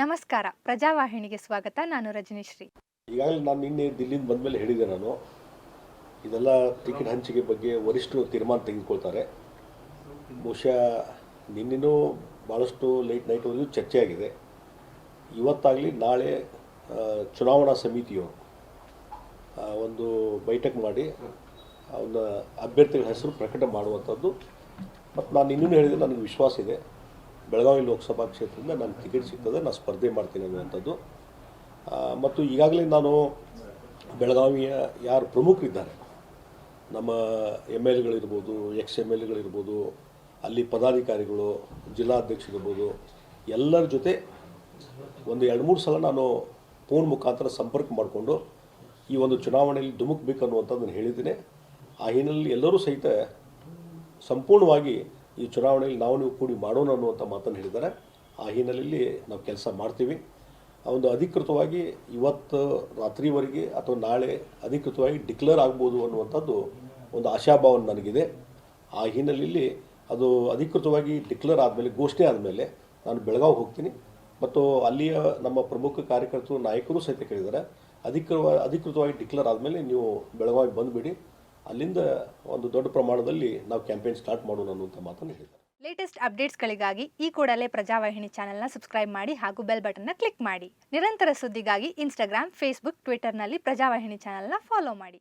ನಮಸ್ಕಾರ. ಪ್ರಜಾವಾಹಿನಿಗೆ ಸ್ವಾಗತ. ನಾನು ರಜನಿಶ್ರೀ. ಈಗಾಗಲೇ ನಾನು ನಿನ್ನೆ ದಿಲ್ಲಿಂದ ಬಂದಮೇಲೆ ಹೇಳಿದೆ ನಾನು. ಇದೆಲ್ಲ ಟಿಕೆಟ್ ಹಂಚಿಕೆ ಬಗ್ಗೆ ವರಿಷ್ಠರು ತೀರ್ಮಾನ ತೆಗೆದುಕೊಳ್ತಾರೆ. ಬಹುಶಃ ನಿನ್ನೆನೂ ಭಾಳಷ್ಟು ಲೇಟ್ ನೈಟ್ವರೆಗೂ ಚರ್ಚೆ ಆಗಿದೆ ಇವತ್ತಾಗಲಿ ನಾಳೆ ಚುನಾವಣಾ ಸಮಿತಿಯು ಒಂದು ಬೈಠಕ್ ಮಾಡಿ ಅವನ ಅಭ್ಯರ್ಥಿಗಳ ಹೆಸರು ಪ್ರಕಟ ಮಾಡುವಂಥದ್ದು. ಮತ್ತು ನಾನು ಇನ್ನೂ ಹೇಳಿದೆ ನನಗೆ ವಿಶ್ವಾಸ ಇದೆ. ಬೆಳಗಾವಿ ಲೋಕಸಭಾ ಕ್ಷೇತ್ರದಿಂದ ನಾನು ಟಿಕೆಟ್ ಸಿಗ್ತದೆ ನಾನು ಸ್ಪರ್ಧೆ ಮಾಡ್ತೀನಿ ಅನ್ನುವಂಥದ್ದು. ಮತ್ತು ಈಗಾಗಲೇ ನಾನು ಬೆಳಗಾವಿಯ ಯಾರು ಪ್ರಮುಖರಿದ್ದಾರೆ. ನಮ್ಮ ಎಂ ಎಲ್ ಎಗಳಿರ್ಬೋದು, ಎಕ್ಸ್ ಎಂ ಎಲ್ ಎಗಳಿರ್ಬೋದು, ಅಲ್ಲಿ ಪದಾಧಿಕಾರಿಗಳು, ಜಿಲ್ಲಾಧ್ಯಕ್ಷರಿರ್ಬೋದು, ಎಲ್ಲರ ಜೊತೆ ಒಂದು ಎರಡು ಮೂರು ಸಲ ನಾನು ಫೋನ್ ಮುಖಾಂತರ ಸಂಪರ್ಕ ಮಾಡಿಕೊಂಡು ಈ ಒಂದು ಚುನಾವಣೆಯಲ್ಲಿ ಧುಮುಕ್ಬೇಕು ಅನ್ನುವಂಥದ್ದನ್ನು ಹೇಳಿದ್ದೀನಿ. ಆ ಹಿನ್ನೆಲೆಯಲ್ಲಿ ಎಲ್ಲರೂ ಸಹಿತ ಸಂಪೂರ್ಣವಾಗಿ ಈ ಚುನಾವಣೆಯಲ್ಲಿ ನಾವು ನೀವು ಕೂಡಿ ಮಾಡೋಣ ಅನ್ನುವಂಥ ಮಾತನ್ನು ಹೇಳಿದ್ದಾರೆ. ಆ ಹಿನ್ನೆಲೆಯಲ್ಲಿ ನಾವು ಕೆಲಸ ಮಾಡ್ತೀವಿ. ಒಂದು ಅಧಿಕೃತವಾಗಿ ಇವತ್ತು ರಾತ್ರಿವರೆಗೆ ಅಥವಾ ನಾಳೆ ಅಧಿಕೃತವಾಗಿ ಡಿಕ್ಲೇರ್ ಆಗ್ಬೋದು ಅನ್ನುವಂಥದ್ದು ಒಂದು ಆಶಾಭಾವನೆ ನನಗಿದೆ. ಆ ಹಿನ್ನೆಲೆಯಲ್ಲಿ ಅದು ಅಧಿಕೃತವಾಗಿ ಡಿಕ್ಲೇರ್ ಆದಮೇಲೆ, ಘೋಷಣೆ ಆದಮೇಲೆ ನಾನು ಬೆಳಗಾವಿ ಹೋಗ್ತೀನಿ. ಮತ್ತು ಅಲ್ಲಿಯ ನಮ್ಮ ಪ್ರಮುಖ ಕಾರ್ಯಕರ್ತರು, ನಾಯಕರು ಸಹಿತ ಕೇಳಿದ್ದಾರೆ. ಅಧಿಕೃತ ಅಧಿಕೃತವಾಗಿ ಡಿಕ್ಲೇರ್ ಆದಮೇಲೆ ನೀವು ಬೆಳಗಾವಿ ಬಂದುಬಿಡಿ. ಅಲ್ಲಿಂದ ಒಂದು ದೊಡ್ಡ ಪ್ರಮಾಣದಲ್ಲಿ ನಾವು ಕ್ಯಾಂಪೇನ್ ಸ್ಟಾರ್ಟ್ ಮಾಡೋಣ ಅನ್ನುವಂಥ ಮಾತನ್ನು ಹೇಳಿದ್ದಾರೆ. ಲೇಟೆಸ್ಟ್ ಅಪ್ಡೇಟ್ಸ್ಗಳಿಗಾಗಿ ಈ ಕೂಡಲೇ ಪ್ರಜಾವಾಹಿನಿ ಚಾನೆಲ್ನ ಸಬ್ಸ್ಕ್ರೈಬ್ ಮಾಡಿ ಹಾಗೂ ಬೆಲ್ ಬಟನ್ನ ಕ್ಲಿಕ್ ಮಾಡಿ. ನಿರಂತರ ಸುದ್ದಿಗಾಗಿ ಇನ್ಸ್ಟಾಗ್ರಾಮ್ ಫೇಸ್ಬುಕ್ ಟ್ವಿಟರ್ನಲ್ಲಿ ಪ್ರಜಾವಾಹಿನಿ ಚಾನೆಲ್ನ ಫಾಲೋ ಮಾಡಿ.